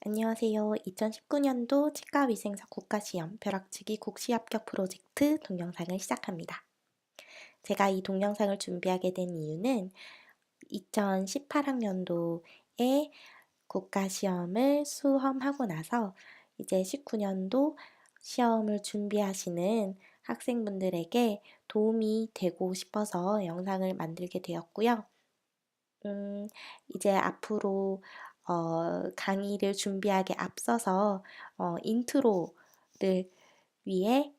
안녕하세요. 2019년도 치과위생사 국가시험 벼락치기 국시 합격 프로젝트 동영상을 시작합니다. 제가 이 동영상을 준비하게 된 이유는 2018학년도에 국가시험을 수험하고 나서 이제 19년도 시험을 준비하시는 학생분들에게 도움이 되고 싶어서 영상을 만들게 되었고요. 음, 이제 앞으로 어, 강의를 준비하기 앞서서 어, 인트로를 위해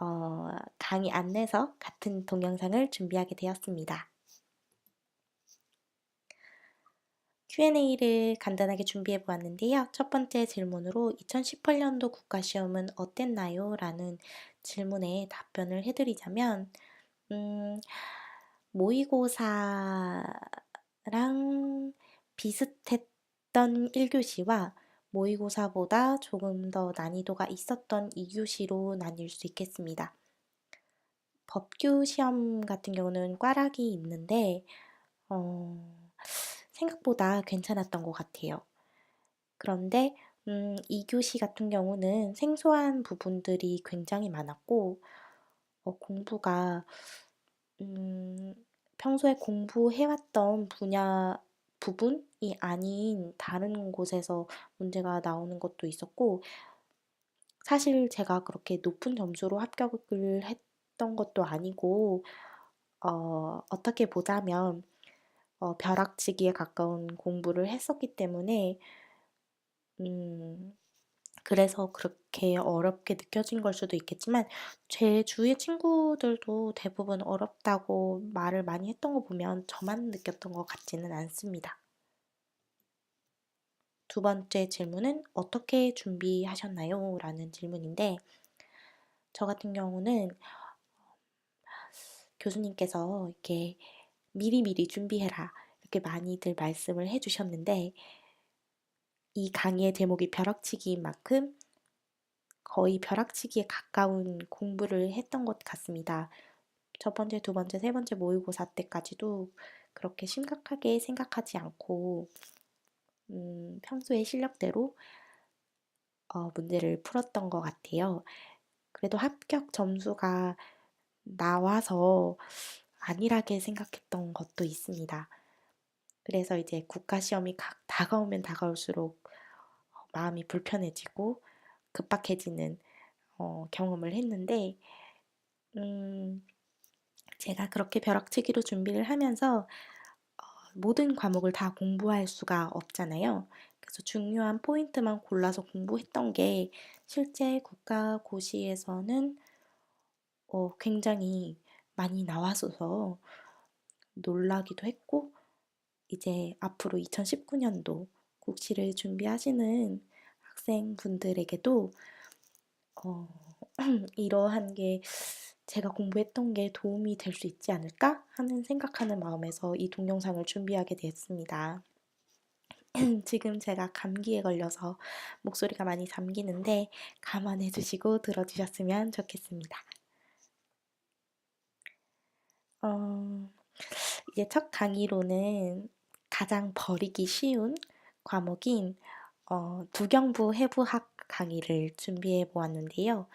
어, 강의 안내서 같은 동영상을 준비하게 되었습니다. Q&A를 간단하게 준비해 보았는데요. 첫 번째 질문으로 2018년도 국가시험은 어땠나요? 라는 질문에 답변을 해드리자면, 음, 모의고사랑 비슷했 던 1교시와 모의고사보다 조금 더 난이도가 있었던 2교시로 나뉠 수 있겠습니다. 법규 시험 같은 경우는 꽈락이 있는데, 어, 생각보다 괜찮았던 것 같아요. 그런데 음, 2교시 같은 경우는 생소한 부분들이 굉장히 많았고 어, 공부가 음, 평소에 공부해왔던 분야 부분이 아닌 다른 곳에서 문제가 나오는 것도 있었고 사실 제가 그렇게 높은 점수로 합격을 했던 것도 아니고 어, 어떻게 보자면 어, 벼락치기에 가까운 공부를 했었기 때문에 음, 그래서 그렇게 어렵게 느껴진 걸 수도 있겠지만 제 주위 친구들도 대부분 어렵다고 말을 많이 했던 거 보면 저만 느꼈던 것 같지는 않습니다. 두 번째 질문은 어떻게 준비하셨나요? 라는 질문인데 저 같은 경우는 교수님께서 이렇게 미리미리 준비해라. 이렇게 많이들 말씀을 해주셨는데, 이 강의의 제목이 벼락치기인 만큼 거의 벼락치기에 가까운 공부를 했던 것 같습니다. 첫 번째, 두 번째, 세 번째 모의고사 때까지도 그렇게 심각하게 생각하지 않고, 음, 평소의 실력대로 어, 문제를 풀었던 것 같아요. 그래도 합격 점수가 나와서 안일하게 생각했던 것도 있습니다. 그래서 이제 국가시험이 다가오면 다가올수록 마음이 불편해지고 급박해지는 어, 경험을 했는데, 음, 제가 그렇게 벼락치기로 준비를 하면서 어, 모든 과목을 다 공부할 수가 없잖아요. 그래서 중요한 포인트만 골라서 공부했던 게 실제 국가고시에서는 어, 굉장히 많이 나와서 놀라기도 했고, 이제 앞으로 2019년도 국시를 준비하시는 학생분들에게도 어, 이러한 게 제가 공부했던 게 도움이 될 수 있지 않을까 하는 생각하는 마음에서 이 동영상을 준비하게 됐습니다. 지금 제가 감기에 걸려서 목소리가 많이 잠기는데 감안해 주시고 들어주셨으면 좋겠습니다. 어, 이제 첫 강의로는 가장 버리기 쉬운 과목인 어, 두경부 해부학 강의를 준비해 보았는데요.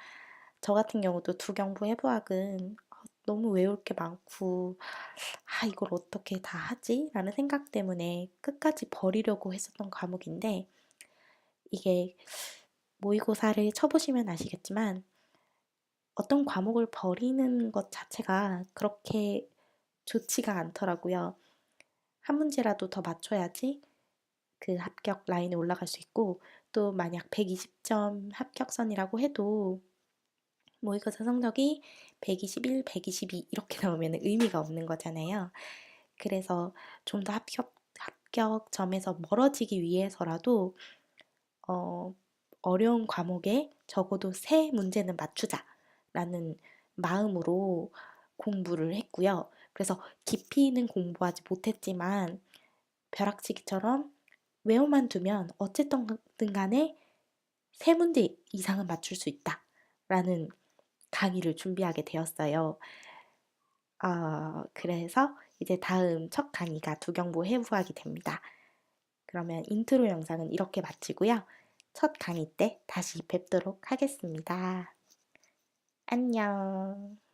저 같은 경우도 두경부 해부학은 어, 너무 외울 게 많고, 아, 이걸 어떻게 다 하지? 라는 생각 때문에 끝까지 버리려고 했었던 과목인데, 이게 모의고사를 쳐보시면 아시겠지만, 어떤 과목을 버리는 것 자체가 그렇게 좋지가 않더라고요. 한 문제라도 더 맞춰야지 그 합격 라인에 올라갈 수 있고, 또 만약 120점 합격선이라고 해도 모의고사 성적이 121, 122 이렇게 나오면 의미가 없는 거잖아요. 그래서 좀 더 합격, 합격점에서 멀어지기 위해서라도 어, 어려운 과목에 적어도 세 문제는 맞추자. 라는 마음으로 공부를 했고요. 그래서 깊이는 공부하지 못했지만 벼락치기처럼 외워만 두면 어쨌든 간에 세 문제 이상은 맞출 수 있다. 라는 강의를 준비하게 되었어요. 어, 그래서 이제 다음 첫 강의가 두경부 해부학이 됩니다. 그러면 인트로 영상은 이렇게 마치고요. 첫 강의 때 다시 뵙도록 하겠습니다. 안녕.